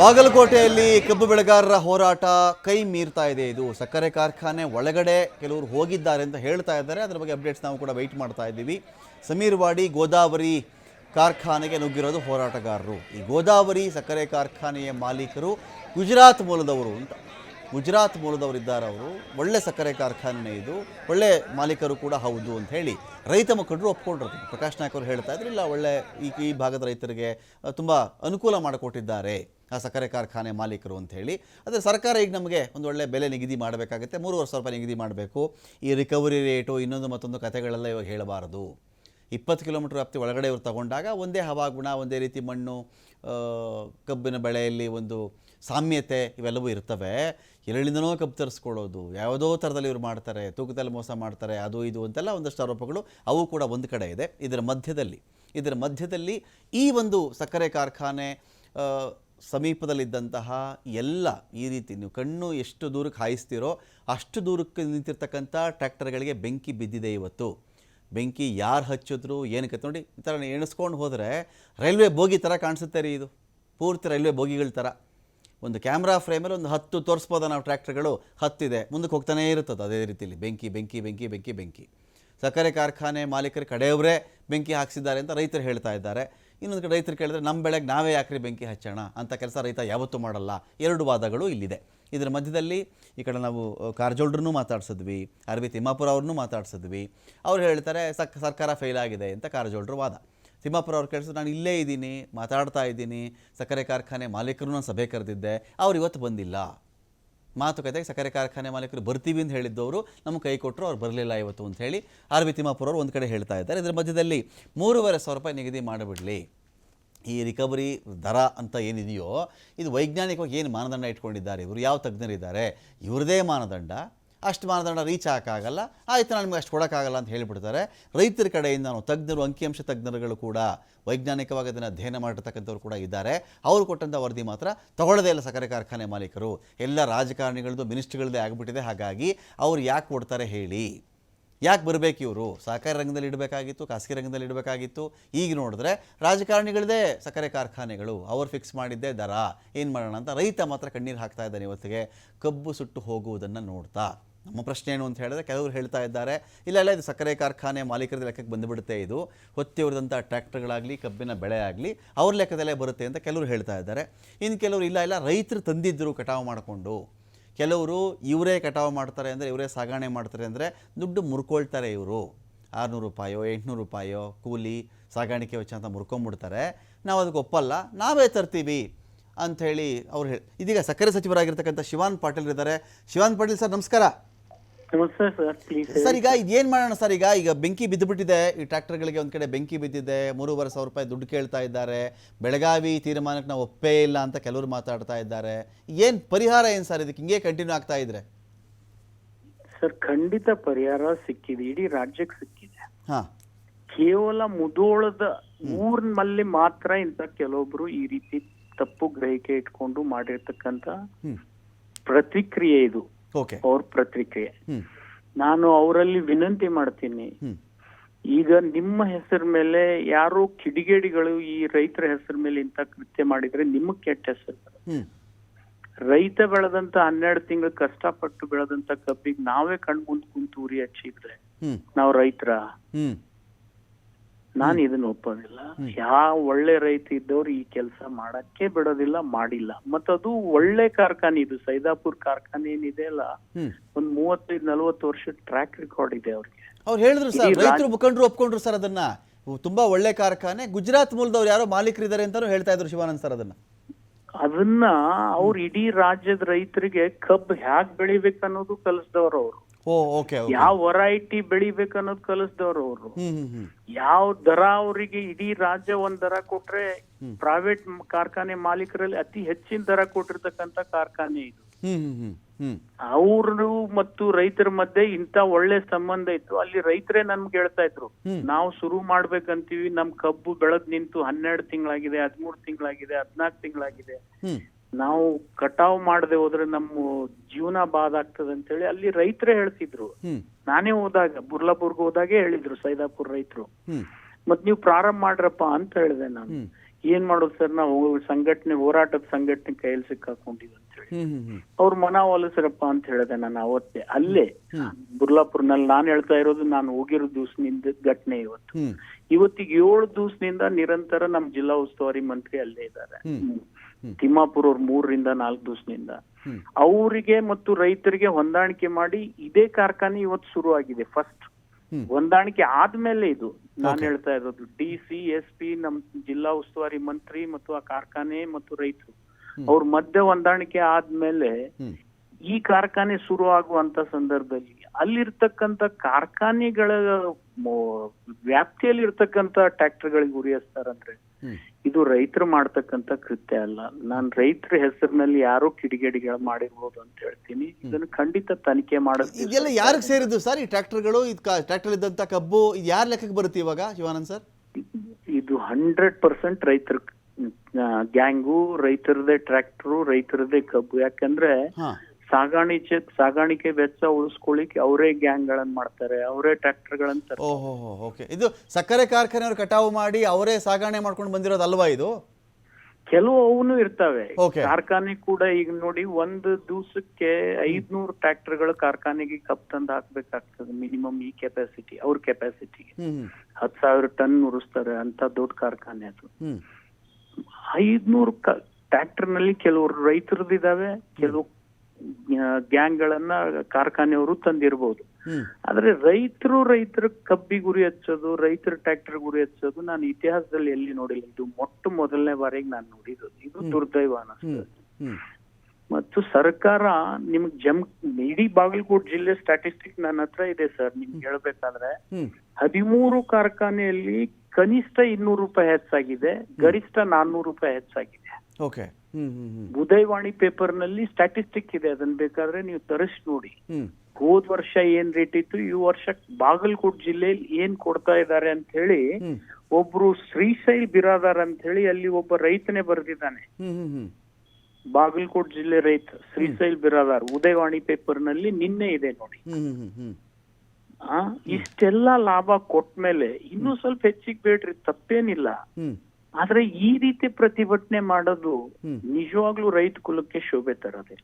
ಬಾಗಲಕೋಟೆಯಲ್ಲಿ ಕಬ್ಬು ಬೆಳೆಗಾರರ ಹೋರಾಟ ಕೈ ಮೀರ್ತಾ ಇದೆ. ಇದು ಸಕ್ಕರೆ ಕಾರ್ಖಾನೆ ಒಳಗಡೆ ಕೆಲವರು ಹೋಗಿದ್ದಾರೆ ಅಂತ ಹೇಳ್ತಾ ಇದ್ದಾರೆ. ಅದರ ಬಗ್ಗೆ ಅಪ್ಡೇಟ್ಸ್ ನಾವು ಕೂಡ ವೆಯ್ಟ್ ಮಾಡ್ತಾ ಇದ್ದೀವಿ. ಸಮೀರ್ವಾಡಿ ಗೋದಾವರಿ ಕಾರ್ಖಾನೆಗೆ ನುಗ್ಗಿರೋದು ಹೋರಾಟಗಾರರು. ಈ ಗೋದಾವರಿ ಸಕ್ಕರೆ ಕಾರ್ಖಾನೆಯ ಮಾಲೀಕರು ಗುಜರಾತ್ ಮೂಲದವರು ಅಂತ. ಗುಜರಾತ್ ಮೂಲದವರಿದ್ದಾರೆ ಅವರು. ಒಳ್ಳೆ ಸಕ್ಕರೆ ಕಾರ್ಖಾನೆ ಇದು. ಒಳ್ಳೆ ಮಾಲೀಕರು ಕೂಡ ಹೌದು ಅಂತ ಹೇಳಿ ರೈತ ಮುಖಂಡರು ಒಪ್ಕೊಂಡ್ರು ಪ್ರಕಾಶ್ ನಾಯ್ಕ ಅವರು ಹೇಳ್ತಾ ಇಲ್ಲ ಒಳ್ಳೆ ಈ ಈ ಭಾಗದ ರೈತರಿಗೆ ತುಂಬ ಅನುಕೂಲ ಮಾಡಿಕೊಟ್ಟಿದ್ದಾರೆ. ಆ ಸಕ್ಕರೆ ಕಾರ್ಖಾನೆ ಮಾಲೀಕರು ಅಂತ ಹೇಳಿ. ಆದರೆ ಸರ್ಕಾರ ಈಗ ನಮಗೆ ಒಂದು ಒಳ್ಳೆ ಬೆಲೆ ನಿಗದಿ ಮಾಡಬೇಕಾಗುತ್ತೆ. ಮೂರುವರೆ ಸಾವಿರ ರೂಪಾಯಿ ನಿಗದಿ ಮಾಡಬೇಕು. ಈ ರಿಕವರಿ ರೇಟು ಇನ್ನೊಂದು ಮತ್ತೊಂದು ಕಥೆಗಳೆಲ್ಲ ಇವಾಗ ಹೇಳಬಾರದು. ಇಪ್ಪತ್ತು ಕಿಲೋಮೀಟರ್ ವ್ಯಾಪ್ತಿ ಒಳಗಡೆ ಇವರು ತಗೊಂಡಾಗ ಒಂದೇ ಹವಾಗುಣ, ಒಂದೇ ರೀತಿ ಮಣ್ಣು ಕಬ್ಬಿನ ಬೆಳೆಯಲ್ಲಿ ಒಂದು ಸಾಮ್ಯತೆ ಇವೆಲ್ಲವೂ ಇರ್ತವೆ. ಎಲ್ಲೆಲ್ಲಿಂದನೋ ಕಬ್ಬು ತರಿಸ್ಕೊಳ್ಳೋದು. ಯಾವುದೋ ಥರದಲ್ಲಿ ಇವರು ಮಾಡ್ತಾರೆ. ತೂಕದಲ್ಲಿ ಮೋಸ ಮಾಡ್ತಾರೆ. ಅದು ಇದು ಅಂತೆಲ್ಲ ಒಂದಷ್ಟು ಆರೋಪಗಳು ಅವು ಕೂಡ ಒಂದು ಕಡೆ ಇದೆ. ಇದರ ಮಧ್ಯದಲ್ಲಿ ಇದರ ಮಧ್ಯದಲ್ಲಿ ಈ ಒಂದು ಸಕ್ಕರೆ ಕಾರ್ಖಾನೆ ಸಮೀಪದಲ್ಲಿದ್ದಂತಹ ಎಲ್ಲ ಈ ರೀತಿ ನೀವು ಕಣ್ಣು ಎಷ್ಟು ದೂರಕ್ಕೆ ಹಾಯಿಸ್ತೀರೋ ಅಷ್ಟು ದೂರಕ್ಕೆ ನಿಂತಿರ್ತಕ್ಕಂಥ ಟ್ರ್ಯಾಕ್ಟರ್ಗಳಿಗೆ ಬೆಂಕಿ ಬಿದ್ದಿದೆ ಇವತ್ತು. ಬೆಂಕಿ ಯಾರು ಹಚ್ಚಿದ್ರು, ಏನಕ್ಕೆ ನೋಡಿ, ಈ ಥರ ಎಣಿಸ್ಕೊಂಡು ಹೋದರೆ ರೈಲ್ವೆ ಬೋಗಿ ಥರ ಕಾಣಿಸುತ್ತೆ ರೀ ಇದು. ಪೂರ್ತಿ ರೈಲ್ವೆ ಬೋಗಿಗಳ ಥರ. ಒಂದು ಕ್ಯಾಮ್ರಾ ಫ್ರೇಮಲ್ಲಿ ಒಂದು ಹತ್ತು ತೋರಿಸ್ಬೋದ ನಾವು ಟ್ರ್ಯಾಕ್ಟರ್ಗಳು? ಹತ್ತಿದೆ. ಮುಂದಕ್ಕೆ ಹೋಗ್ತಾನೇ ಇರುತ್ತದೆ ಅದೇ ರೀತಿಯಲ್ಲಿ ಬೆಂಕಿ ಬೆಂಕಿ ಬೆಂಕಿ ಬೆಂಕಿ ಬೆಂಕಿ. ಸಕ್ಕರೆ ಕಾರ್ಖಾನೆ ಮಾಲೀಕರು ಕಡೆಯವರೇ ಬೆಂಕಿ ಹಾಕ್ಸಿದ್ದಾರೆ ಅಂತ ರೈತರು ಹೇಳ್ತಾ ಇದ್ದಾರೆ. ಇನ್ನೊಂದು ಕಡೆ ರೈತರು ಕೇಳಿದ್ರೆ ನಮ್ಮ ಬೆಳೆಗೆ ನಾವೇ ಯಾಕ್ರಿ ಬೆಂಕಿ ಹಚ್ಚೋಣ? ಅಂತ ಕೆಲಸ ರೈತ ಯಾವತ್ತೂ ಮಾಡಲ್ಲ. ಎರಡು ವಾದಗಳು ಇಲ್ಲಿದೆ. ಇದರ ಮಧ್ಯದಲ್ಲಿ ಈ ಕಡೆ ನಾವು ಕಾರಜೋಳ್ರನ್ನೂ ಮಾತಾಡ್ಸಿದ್ವಿ ಅರವಿ ತಿಮ್ಮಾಪುರ ಅವ್ರನ್ನೂ ಮಾತಾಡ್ಸಿದ್ವಿ. ಅವ್ರು ಹೇಳ್ತಾರೆ, ಸಕ್, ಸರ್ಕಾರ ಫೇಲ್ ಆಗಿದೆ ಅಂತ ಕಾರಜೋಳ್ರ ವಾದ. ತಿಮ್ಮಾಪುರ ಅವ್ರು ಕೇಳಿಸಿದ್ರು ನಾನು ಇಲ್ಲೇ ಇದ್ದೀನಿ, ಮಾತಾಡ್ತಾ ಇದ್ದೀನಿ. ಸಕ್ಕರೆ ಕಾರ್ಖಾನೆ ಮಾಲೀಕರು ನಾನು ಸಭೆ ಕರೆದಿದ್ದೆ. ಅವ್ರು ಇವತ್ತು ಬಂದಿಲ್ಲ. ಮಾತುಕತೆಗೆ ಸಕ್ಕರೆ ಕಾರ್ಖಾನೆ ಮಾಲೀಕರು ಬರ್ತೀವಿ ಅಂತ ಹೇಳಿದ್ದವರು ನಮ್ಮ ಕೈ ಕೊಟ್ಟರು, ಅವ್ರು ಬರಲಿಲ್ಲ ಇವತ್ತು ಅಂತ ಹೇಳಿ ಆರ್ ವಿ ತಿಮ್ಮಾಪುರ ಅವರು ಒಂದು ಕಡೆ ಹೇಳ್ತಾ ಇದ್ದಾರೆ. ಇದರ ಮಧ್ಯದಲ್ಲಿ ಮೂರುವರೆ ಸಾವಿರ ರೂಪಾಯಿ ನಿಗದಿ ಮಾಡಿಬಿಡಲಿ. ಈ ರಿಕವರಿ ದರ ಅಂತ ಏನಿದೆಯೋ, ಇದು ವೈಜ್ಞಾನಿಕವಾಗಿ ಏನು ಮಾನದಂಡ ಇಟ್ಕೊಂಡಿದ್ದಾರೆ, ಇವರು ಯಾವ ತಜ್ಞರಿದ್ದಾರೆ, ಇವ್ರದೇ ಮಾನದಂಡ. ಅಷ್ಟು ಮಾನದಂಡ ರೀಚ್ ಹಾಕಾಗಲ್ಲ ಆಯಿತು, ನಾನು ನಿಮಗೆ ಅಷ್ಟು ಕೊಡೋಕ್ಕಾಗಲ್ಲ ಅಂತ ಹೇಳಿಬಿಡ್ತಾರೆ. ರೈತರ ಕಡೆಯಿಂದ ನಾವು ತಜ್ಞರು, ಅಂಕಿಅಂಶ ತಜ್ಞರುಗಳು ಕೂಡ ವೈಜ್ಞಾನಿಕವಾಗಿ ಅದನ್ನು ಅಧ್ಯಯನ ಮಾಡಿರ್ತಕ್ಕಂಥವ್ರು ಕೂಡ ಇದ್ದಾರೆ. ಅವರು ಕೊಟ್ಟಂಥ ವರದಿ ಮಾತ್ರ ತಗೊಳ್ಳೋದೇ ಇಲ್ಲ ಸಕ್ಕರೆ ಕಾರ್ಖಾನೆ ಮಾಲೀಕರು. ಎಲ್ಲ ರಾಜಕಾರಣಿಗಳದ್ದು, ಮಿನಿಸ್ಟ್ರಿಗಳದ್ದೇ ಆಗಿಬಿಟ್ಟಿದೆ. ಹಾಗಾಗಿ ಅವ್ರು ಯಾಕೆ ಕೊಡ್ತಾರೆ ಹೇಳಿ. ಯಾಕೆ ಬರಬೇಕು ಇವರು? ಸಹಕಾರಿ ರಂಗದಲ್ಲಿ ಇಡಬೇಕಾಗಿತ್ತು, ಖಾಸಗಿ ರಂಗದಲ್ಲಿ ಇಡಬೇಕಾಗಿತ್ತು. ಈಗ ನೋಡಿದ್ರೆ ರಾಜಕಾರಣಿಗಳದೇ ಸಕ್ಕರೆ ಕಾರ್ಖಾನೆಗಳು. ಅವರು ಫಿಕ್ಸ್ ಮಾಡಿದ್ದೇ ದರ. ಏನು ಮಾಡೋಣ ಅಂತ ರೈತ ಮಾತ್ರ ಕಣ್ಣೀರು ಹಾಕ್ತಾ ಇದ್ದಾನೆ ಇವತ್ತಿಗೆ. ಕಬ್ಬು ಸುಟ್ಟು ಹೋಗುವುದನ್ನು ನೋಡ್ತಾ. ನಮ್ಮ ಪ್ರಶ್ನೆ ಏನು ಅಂತ ಹೇಳಿದ್ರೆ, ಕೆಲವರು ಹೇಳ್ತಾ ಇದ್ದಾರೆ, ಇಲ್ಲ ಇಲ್ಲ, ಇದು ಸಕ್ಕರೆ ಕಾರ್ಖಾನೆ ಮಾಲೀಕರ ಲೆಕ್ಕಕ್ಕೆ ಬಂದುಬಿಡುತ್ತೆ ಇದು. ಹೊತ್ತಿ ಹೊಡೆದಂಥ ಟ್ರ್ಯಾಕ್ಟರ್ಗಳಾಗಲಿ, ಕಬ್ಬಿನ ಬೆಳೆ ಆಗಲಿ, ಅವ್ರ ಲೆಕ್ಕದಲ್ಲೇ ಬರುತ್ತೆ ಅಂತ ಕೆಲವರು ಹೇಳ್ತಾ ಇದ್ದಾರೆ. ಇನ್ನು ಕೆಲವರು, ಇಲ್ಲ ಇಲ್ಲ, ರೈತರು ತಂದಿದ್ದರು ಕಟಾವು ಮಾಡಿಕೊಂಡು. ಕೆಲವರು ಇವರೇ ಕಟಾವು ಮಾಡ್ತಾರೆ ಅಂದರೆ, ಇವರೇ ಸಾಗಣೆ ಮಾಡ್ತಾರೆ ಅಂದರೆ, ದುಡ್ಡು ಮುರ್ಕೊಳ್ತಾರೆ ಇವರು. ಆರುನೂರು ರೂಪಾಯೋ, ಎಂಟುನೂರು ರೂಪಾಯೋ, ಕೂಲಿ, ಸಾಗಾಣಿಕೆ ವೆಚ್ಚ ಅಂತ ಮುರ್ಕೊಂಬಿಡ್ತಾರೆ. ನಾವು ಅದಕ್ಕೆ ಒಪ್ಪಲ್ಲ, ನಾವೇ ತರ್ತೀವಿ ಅಂಥೇಳಿ ಅವ್ರು ಹೇಳಿ ಇದೀಗ ಸಕ್ಕರೆ ಸಚಿವರಾಗಿರ್ತಕ್ಕಂಥ ಶಿವಾನ್ ಪಾಟೀಲ್ ಇದ್ದಾರೆ. ಶಿವಾನ್ ಪಾಟೀಲ್ ಸರ್, ನಮಸ್ಕಾರ. ನಮಸ್ತೆ ಸರ್ ಪ್ಲೀಸ್ ಸರ್ ಈಗ ಇದೇನ್ ಮಾಡೋಣ ಸರ್ ಈಗ ಈಗ ಬೆಂಕಿ ಬಿದ್ದುಬಿಟ್ಟಿದೆ. ಈ ಟ್ರ್ಯಾಕ್ಟರ್ಗಳಿಗೆ ಒಂದ್ ಕಡೆ ಬೆಂಕಿ ಬಿದ್ದಿದೆ. ಮೂರುವರೆ ಸಾವಿರ ರೂಪಾಯಿ ದುಡ್ಡು ಕೇಳ್ತಾ ಇದ್ದಾರೆ. ಬೆಳಗಾವಿ ತೀರ್ಮಾನಕ್ಕೆ ನಾವು ಒಪ್ಪೇ ಇಲ್ಲ ಅಂತ ಕೆಲವರು ಮಾತಾಡ್ತಾ ಇದ್ದಾರೆ. ಏನ್ ಪರಿಹಾರ ಏನ್ ಸರ್ ಇದಕ್ಕೆ? ಹಿಂಗೆ ಕಂಟಿನ್ಯೂ ಆಗ್ತಾ ಇದ್ರೆ? ಸರ್ ಖಂಡಿತ ಪರಿಹಾರ ಸಿಕ್ಕಿದೆ. ಇಡೀ ರಾಜ್ಯಕ್ಕೆ ಸಿಕ್ಕಿದೆ. ಹಾ. ಕೇವಲ ಮುದೋಳದ ಊರ್ನಲ್ಲಿ ಮಾತ್ರ ಇಂತ ಕೆಲವೊಬ್ರು ಈ ರೀತಿ ತಪ್ಪು ಗ್ರಹಿಕೆ ಇಟ್ಕೊಂಡು ಮಾಡಿರ್ತಕ್ಕಂತ ಪ್ರತಿಕ್ರಿಯೆ ಇದು. ಅವ್ರ ಪ್ರತಿಕ್ರಿಯೆ. ನಾನು ಅವರಲ್ಲಿ ವಿನಂತಿ ಮಾಡ್ತೀನಿ. ಈಗ ನಿಮ್ಮ ಹೆಸರ ಮೇಲೆ ಯಾರು ಕಿಡಿಗೇಡಿಗಳು ಈ ರೈತರ ಹೆಸರ ಮೇಲೆ ಇಂತ ಕೃತ್ಯ ಮಾಡಿದ್ರೆ ನಿಮ್ಮ ಕೆಟ್ಟ ಹೆಸರು. ರೈತ ಬೆಳೆದಂತ ಹನ್ನೆರಡು ತಿಂಗಳು ಕಷ್ಟಪಟ್ಟು ಬೆಳೆದಂತ ಕಬ್ಬಿಗೆ ನಾವೇ ಕಣ್ ಮುಂದೆ ಕುಂತು ಉರಿ ಹಚ್ಚಿದ್ರೆ ನಾವ್ ರೈತರ. ನಾನ್ ಇದನ್ನ ಒಪ್ಪೋದಿಲ್ಲ. ಯಾವ ಒಳ್ಳೆ ರೈತ ಇದ್ದವ್ರು ಈ ಕೆಲಸ ಮಾಡಕ್ಕೆ ಬಿಡೋದಿಲ್ಲ ಮಾಡಿಲ್ಲ. ಮತ್ತದು ಒಳ್ಳೆ ಕಾರ್ಖಾನೆ ಇದು ಸೈದಾಪುರ್ ಕಾರ್ಖಾನೆ ಏನಿದೆ ಅಲ್ಲ ಒಂದ್ ಮೂವತ್ತೈದು ನಲ್ವತ್ತು ವರ್ಷ ಟ್ರ್ಯಾಕ್ ರೆಕಾರ್ಡ್ ಇದೆ ಅವ್ರಿಗೆ. ಅವ್ರು ಹೇಳಿದ್ರು ಸರ್ ರೈತರು ಮುಖಂಡರು ಒಪ್ಕೊಂಡ್ರು ಸರ್ ಅದನ್ನ. ತುಂಬಾ ಒಳ್ಳೆ ಕಾರ್ಖಾನೆ ಗುಜರಾತ್ ಮೂಲದವ್ರು ಯಾರೋ ಮಾಲೀಕರಿದ್ದಾರೆ ಅಂತಾನು ಹೇಳ್ತಾ ಇದ್ರು ಶಿವಾನಂದ್ ಸರ್ ಅದನ್ನ. ಅದನ್ನ ಅವ್ರು ಇಡೀ ರಾಜ್ಯದ ರೈತರಿಗೆ ಕಬ್ಬು ಹ್ಯಾಗ್ ಬೆಳಿಬೇಕು ಅನ್ನೋದು ಕಲಿಸ್ದವ್ರು ಅವ್ರು. ಓ ಓಕೆ ಯಾವ ವೆರೈಟಿ ಬೆಳಿಬೇಕು ಅನ್ನೋದು ಕಲಿಸ್ದವ್ರು ಅವರು. ಯಾವ ದರ ಅವರಿಗೆ ಇಡೀ ರಾಜ್ಯ ಒಂದ್ ದರ ಕೊಟ್ರೆ ಪ್ರೈವೇಟ್ ಕಾರ್ಖಾನೆ ಮಾಲೀಕರಲ್ಲಿ ಅತಿ ಹೆಚ್ಚಿನ ದರ ಕೊಟ್ಟಿರ್ತಕ್ಕಂತ ಕಾರ್ಖಾನೆ ಇದು. ಅವ್ರು ಮತ್ತು ರೈತರ ಮಧ್ಯೆ ಇಂತ ಒಳ್ಳೆ ಸಂಬಂಧ ಇತ್ತು. ಅಲ್ಲಿ ರೈತರೇ ನಮ್ಗೆ ಹೇಳ್ತಾ ಇದ್ರು. ನಾವು ಶುರು ಮಾಡ್ಬೇಕಂತೀವಿ. ನಮ್ ಕಬ್ಬು ಬೆಳದ್ ನಿಂತು ಹನ್ನೆರಡು ತಿಂಗಳಾಗಿದೆ ಹದಿಮೂರು ತಿಂಗಳಾಗಿದೆ ಹದ್ನಾಲ್ಕು ತಿಂಗಳಾಗಿದೆ. ನಾವು ಕಟಾವ್ ಮಾಡದೆ ಹೋದ್ರೆ ನಮ್ಮ ಜೀವನ ಬಾದ್ ಆಗ್ತದೆ ಅಂತೇಳಿ ಅಲ್ಲಿ ರೈತರೇ ಹೇಳ್ತಿದ್ರು. ನಾನೇ ಹೋದಾಗ ಬುರ್ಲಾಪುರ್ಗೆ ಹೋದಾಗೆ ಹೇಳಿದ್ರು ಸೈದಾಪುರ್ ರೈತರು. ಮತ್ ನೀವು ಪ್ರಾರಂಭ ಮಾಡ್ರಪ್ಪ ಅಂತ ಹೇಳಿದೆ ನಾನು. ಏನ್ ಮಾಡೋದು ಸರ್ ನಾವು ಸಂಘಟನೆ ಹೋರಾಟದ ಸಂಘಟನೆ ಕೈಯಲ್ಲಿ ಸಿಕ್ಕಾಕೊಂಡಿವಿ ಅಂತ ಹೇಳಿ. ಅವ್ರ ಮನ ಒಲಿಸ್ರಪ್ಪ ಅಂತ ಹೇಳಿದೆ ನಾನು ಅವತ್ತೇ. ಅಲ್ಲೇ ಬುರ್ಲಾಪುರ್ನಲ್ಲಿ ನಾನು ಹೇಳ್ತಾ ಇರೋದು ನಾನು ಹೋಗಿರೋ ದಿವಸದಿಂದ ಘಟನೆ ಇವತ್ತು. ಇವತ್ತಿಗೆ ಏಳು ದಿವಸದಿಂದ ನಿರಂತರ ನಮ್ ಜಿಲ್ಲಾ ಉಸ್ತುವಾರಿ ಮಂತ್ರಿ ಅಲ್ಲೇ ಇದ್ದಾರೆ. ತಿಮ್ಮಾಪುರ್ ಅವ್ರ ಮೂರರಿಂದ ನಾಲ್ಕು ದಿವಸದಿಂದ. ಅವರಿಗೆ ಮತ್ತು ರೈತರಿಗೆ ಹೊಂದಾಣಿಕೆ ಮಾಡಿ ಇದೇ ಕಾರ್ಖಾನೆ ಇವತ್ತು ಶುರು ಆಗಿದೆ ಫಸ್ಟ್. ಹೊಂದಾಣಿಕೆ ಆದ್ಮೇಲೆ ಇದು. ನಾನು ಹೇಳ್ತಾ ಇರೋದು ಡಿ ಸಿ ಎಸ್ ಪಿ ನಮ್ ಜಿಲ್ಲಾ ಉಸ್ತುವಾರಿ ಮಂತ್ರಿ ಮತ್ತು ಆ ಕಾರ್ಖಾನೆ ಮತ್ತು ರೈತರು. ಅವ್ರ ಮಧ್ಯೆ ಹೊಂದಾಣಿಕೆ ಆದ್ಮೇಲೆ ಈ ಕಾರ್ಖಾನೆ ಶುರು ಆಗುವಂತ ಸಂದರ್ಭದಲ್ಲಿ ಅಲ್ಲಿರ್ತಕ್ಕಂಥ ಕಾರ್ಖಾನೆಗಳ ವ್ಯಾಪ್ತಿಯಲ್ಲಿ ಇರ್ತಕ್ಕಂಥ ಟ್ರ್ಯಾಕ್ಟರ್ಗಳಿಗೆ ಗುರಿ ಹಚ್ತಾರಂದ್ರೆ ಇದು ರೈತರು ಮಾಡ್ತಕ್ಕಂಥ ಕೃತ್ಯ ಅಲ್ಲ. ನಾನ್ ರೈತರ ಹೆಸರಿನಲ್ಲಿ ಯಾರೋ ಕಿಡಿಗೇಡಿಗಳು ಮಾಡಿರ್ಬೋದು ಅಂತ ಹೇಳ್ತೀನಿ. ಇದನ್ನು ಖಂಡಿತ ತನಿಖೆ ಇದೆಲ್ಲ ಯಾರಿಗೆ ಸೇರಿದ್ದು ಸರ್? ಈ ಟ್ರ್ಯಾಕ್ಟರ್ಗಳು ಟ್ರ್ಯಾಕ್ಟರ್ ಇದ್ದಂತ ಕಬ್ಬು ಯಾರ ಲೆಕ್ಕಕ್ಕೆ ಬರುತ್ತೆ ಇವಾಗ ಶಿವಾನಂದ್ ಸರ್? ಇದು ಹಂಡ್ರೆಡ್ ಪರ್ಸೆಂಟ್ ರೈತರ ಗ್ಯಾಂಗು ರೈತರದೇ ಟ್ರ್ಯಾಕ್ಟರು ರೈತರದೇ ಕಬ್ಬು. ಯಾಕಂದ್ರೆ ಸಾಗಾಣಿಕೆ ಸಾಗಾಣಿಕೆ ವೆಚ್ಚ ಉಳಿಸ್ಕೊಳ್ಳಿಕ್ಕೆ ಅವರೇ ಗ್ಯಾಂಗ್ ಗಳನ್ನ ಮಾಡ್ತಾರೆ ಅವರೇ ಟ್ರ್ಯಾಕ್ಟರ್ ಗಳನ್ನ ತರ್ತಾರೆ. ಓಹೋ ಓಕೆ. ಇದು ಸಕ್ಕರೆ ಕಾರ್ಖಾನೆಯವರು ಕಟಾವು ಮಾಡಿ ಅವರೇ ಸಾಗಾಣೆ ಮಾಡ್ಕೊಂಡು ಬಂದಿರೋದಲ್ವಾ ಇದು? ಕೆಲವು ಅವನು ಇರ್ತವೆ. Okay. ಕಾರ್ಖಾನೆ ಕೂಡ ಈಗ ನೋಡಿ ಒಂದು ದಿವಸಕ್ಕೆ ಐದ್ನೂರು ಟ್ರ್ಯಾಕ್ಟರ್ಗಳು ಕಾರ್ಖಾನೆಗೆ ಕಪ್ ತಂದು ಹಾಕ್ಬೇಕಾಗ್ತದೆ ಮಿನಿಮಮ್ ಈ ಕೆಪಾಸಿಟಿ ಅವ್ರ ಕೆಪಾಸಿಟಿಗೆ. ಹ್ಮ್ ಹ್ಮ್. ಹತ್ ಸಾವಿರ ಟನ್ ಉರಿಸ್ತಾರೆ ಅಂತ ದೊಡ್ಡ ಕಾರ್ಖಾನೆ ಅದು. ಹ್ಮ್. ಐದ್ನೂರು ಟ್ರ್ಯಾಕ್ಟರ್ನಲ್ಲಿ ಕೆಲವರು ರೈತರದ್ದು ಇದಾವೆ ಕೆಲವು ಗ್ಯಾಂಗ್ ಗಳನ್ನ ಕಾರ್ಖಾನೆಯವರು ತಂದಿರಬಹುದು ಆದ್ರೆ ರೈತರು ರೈತರ ಕಬ್ಬಿ ಗುರಿ ಹಚ್ಚೋದು ರೈತರ ಟ್ರ್ಯಾಕ್ಟರ್ ಗುರಿ ಹಚ್ಚೋದು ನಾನು ಇತಿಹಾಸದಲ್ಲಿ ಎಲ್ಲಿ ನೋಡಿಲ್ಲ. ಇದು ಮೊಟ್ಟ ಮೊದಲನೇ ಬಾರಿಗೆ ನಾನು ನೋಡಿದ್ದು ಇದು ದುರ್ದೈವ ಮತ್ತು ಸರ್ಕಾರ ನಿಮ್ಗೆ ಜಮ್ ಇಡೀ ಬಾಗಲಕೋಟ್ ಜಿಲ್ಲೆ ಸ್ಟಾಟಿಸ್ಟಿಕ್ ನನ್ನ ಹತ್ರ ಇದೆ ಸರ್. ನಿಮ್ಗೆ ಹೇಳ್ಬೇಕಾದ್ರೆ ಹದಿಮೂರು ಕಾರ್ಖಾನೆಯಲ್ಲಿ ಕನಿಷ್ಠ ಇನ್ನೂರು ರೂಪಾಯಿ ಹೆಚ್ಚಾಗಿದೆ ಗರಿಷ್ಠ ನಾನ್ನೂರು ರೂಪಾಯಿ ಹೆಚ್ಚಾಗಿದೆ. ಓಕೆ. ಉದಯವಾಣಿ ಪೇಪರ್ನಲ್ಲಿ ಸ್ಟಾಟಿಸ್ಟಿಕ್ ಇದೆ ಅದನ್ನ ಬೇಕಾದ್ರೆ ನೀವು ತರಿಸಿ ನೋಡಿ. ಹೋದ ವರ್ಷ ಏನ್ ರೇಟ್ ಇತ್ತು ಈ ವರ್ಷ ಬಾಗಲಕೋಟ್ ಜಿಲ್ಲೆಯಲ್ಲಿ ಏನ್ ಕೊಡ್ತಾ ಇದ್ದಾರೆ ಅಂತ ಹೇಳಿ ಒಬ್ರು ಶ್ರೀಶೈಲ್ ಬಿರಾದಾರ್ ಅಂತ ಹೇಳಿ ಅಲ್ಲಿ ಒಬ್ಬ ರೈತನೇ ಬರೆದಿದ್ದಾನೆ. ಬಾಗಲಕೋಟ್ ಜಿಲ್ಲೆ ರೈತ ಶ್ರೀಶೈಲ್ ಬಿರಾದಾರ್ ಉದಯವಾಣಿ ಪೇಪರ್ನಲ್ಲಿ ನಿನ್ನೆ ಇದೆ ನೋಡಿ. ಇಷ್ಟೆಲ್ಲ ಲಾಭ ಕೊಟ್ಮೇಲೆ ಇನ್ನೂ ಸ್ವಲ್ಪ ಹೆಚ್ಚಿಗೆ ಬೇಡ್ರಿ ತಪ್ಪೇನಿಲ್ಲ. ಆದ್ರೆ ಈ ರೀತಿ ಪ್ರತಿಭಟನೆ ಮಾಡೋದು. ನಿಜವಾಗ್ಲೂ ರೈತ ಕುಲಕ್ಕೆ ಶೋಭೆ ತರದೆ